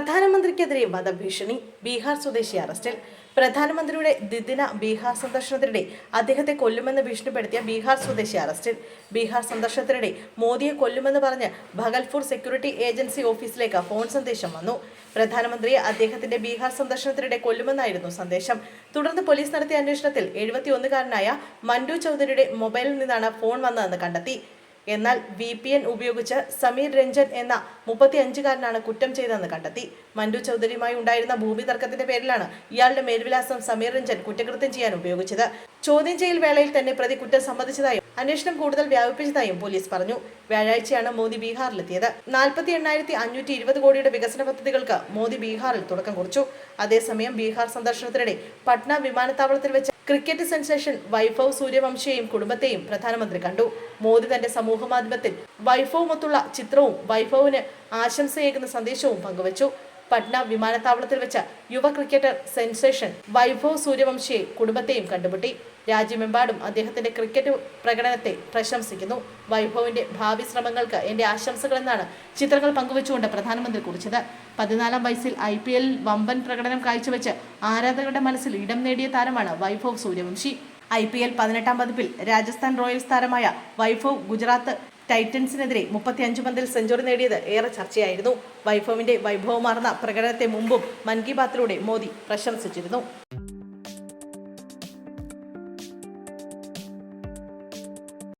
പ്രധാനമന്ത്രിക്കെതിരെ വധഭീഷണി ബീഹാർ സ്വദേശി അറസ്റ്റിൽ. പ്രധാനമന്ത്രിയുടെ ദ്വിദിന ബീഹാർ സന്ദർശനത്തിനിടെ അദ്ദേഹത്തെ കൊല്ലുമെന്ന് ഭീഷണിപ്പെടുത്തിയ ബീഹാർ സ്വദേശി അറസ്റ്റിൽ. ബീഹാർ സന്ദർശനത്തിനിടെ മോദിയെ കൊല്ലുമെന്ന് പറഞ്ഞ് ഭഗൽപൂർ സെക്യൂരിറ്റി ഏജൻസി ഓഫീസിലേക്ക് ഫോൺ സന്ദേശം വന്നു. പ്രധാനമന്ത്രിയെ അദ്ദേഹത്തിന്റെ ബീഹാർ സന്ദർശനത്തിനിടെ കൊല്ലുമെന്നായിരുന്നു സന്ദേശം. തുടർന്ന് പോലീസ് നടത്തിയ അന്വേഷണത്തിൽ എഴുപത്തിയൊന്നുകാരനായ മൻഡു ചൗധരിയുടെ മൊബൈലിൽ നിന്നാണ് ഫോൺ വന്നതെന്ന് കണ്ടെത്തി. എന്നാൽ വി പി എൻ ഉപയോഗിച്ച് സമീർ രഞ്ജൻ എന്ന മുപ്പത്തി അഞ്ചുകാരനാണ് കുറ്റം ചെയ്തതെന്ന് കണ്ടെത്തി. മഞ്ജു ചൗധരിയുമായി ഉണ്ടായിരുന്ന ഭൂമി തർക്കത്തിന്റെ പേരിലാണ് ഇയാളുടെ മേൽവിലാസം സമീർ രഞ്ജൻ കുറ്റകൃത്യം ചെയ്യാൻ ഉപയോഗിച്ചത്. ചോദ്യം ചെയ്യൽ വേളയിൽ തന്നെ പ്രതി കുറ്റം സമ്മതിച്ചതായും അന്വേഷണം കൂടുതൽ വ്യാപിപ്പിച്ചതായും പോലീസ് പറഞ്ഞു. വ്യാഴാഴ്ചയാണ് മോദി ബീഹാറിലെത്തിയത്. നാൽപ്പത്തി എണ്ണായിരത്തി അഞ്ഞൂറ്റി ഇരുപത് കോടിയുടെ വികസന പദ്ധതികൾക്ക് മോദി ബീഹാറിൽ തുടക്കം കുറിച്ചു. അതേസമയം ബീഹാർ സന്ദർശനത്തിനിടെ പട്ന വിമാനത്താവളത്തിൽ വെച്ച് ക്രിക്കറ്റ് സെൻസേഷൻ വൈഭവ് സൂര്യവംശയെയും കുടുംബത്തെയും പ്രധാനമന്ത്രി കണ്ടു. മോദി തന്റെ സമൂഹമാധ്യമത്തിൽ വൈഭവുമൊത്തുള്ള ചിത്രവും വൈഭവിന് ആശംസയേകുന്ന സന്ദേശവും പങ്കുവച്ചു. പട്ന വിമാനത്താവളത്തിൽ വെച്ച് യുവ ക്രിക്കറ്റർ സെൻസേഷൻ വൈഭവ് സൂര്യവംശിയെ കുടുംബത്തെയും കണ്ടുമുട്ടി. രാജ്യമെമ്പാടും അദ്ദേഹത്തിന്റെ ക്രിക്കറ്റ് പ്രകടനത്തെ പ്രശംസിക്കുന്നു. വൈഭവിന്റെ ഭാവി ശ്രമങ്ങൾക്ക് എന്റെ ആശംസകളെന്നാണ് ചിത്രങ്ങൾ പങ്കുവച്ചുകൊണ്ട് പ്രധാനമന്ത്രി കുറിച്ചത്. പതിനാലാം വയസ്സിൽ ഐ പി എല്ലിൽ വമ്പൻ പ്രകടനം കാഴ്ചവെച്ച് ആരാധകരുടെ മനസ്സിൽ ഇടം നേടിയ താരമാണ് Vaibhav Suryavanshi. I P L പതിനെട്ടാം പതിപ്പിൽ രാജസ്ഥാൻ റോയൽസ് താരമായ വൈഭവ് ഗുജറാത്ത് ടൈറ്റൻസിനെതിരെ മുപ്പത്തിയഞ്ച് പന്തിൽ സെഞ്ചുറി നേടിയത് ഏറെ ചർച്ചയായിരുന്നു. വൈഭവിന്റെ വൈഭവമാർന്ന പ്രകടനത്തെ മുമ്പും മൻ കി ബാത്തിലൂടെ മോദി പ്രശംസിച്ചിരുന്നു.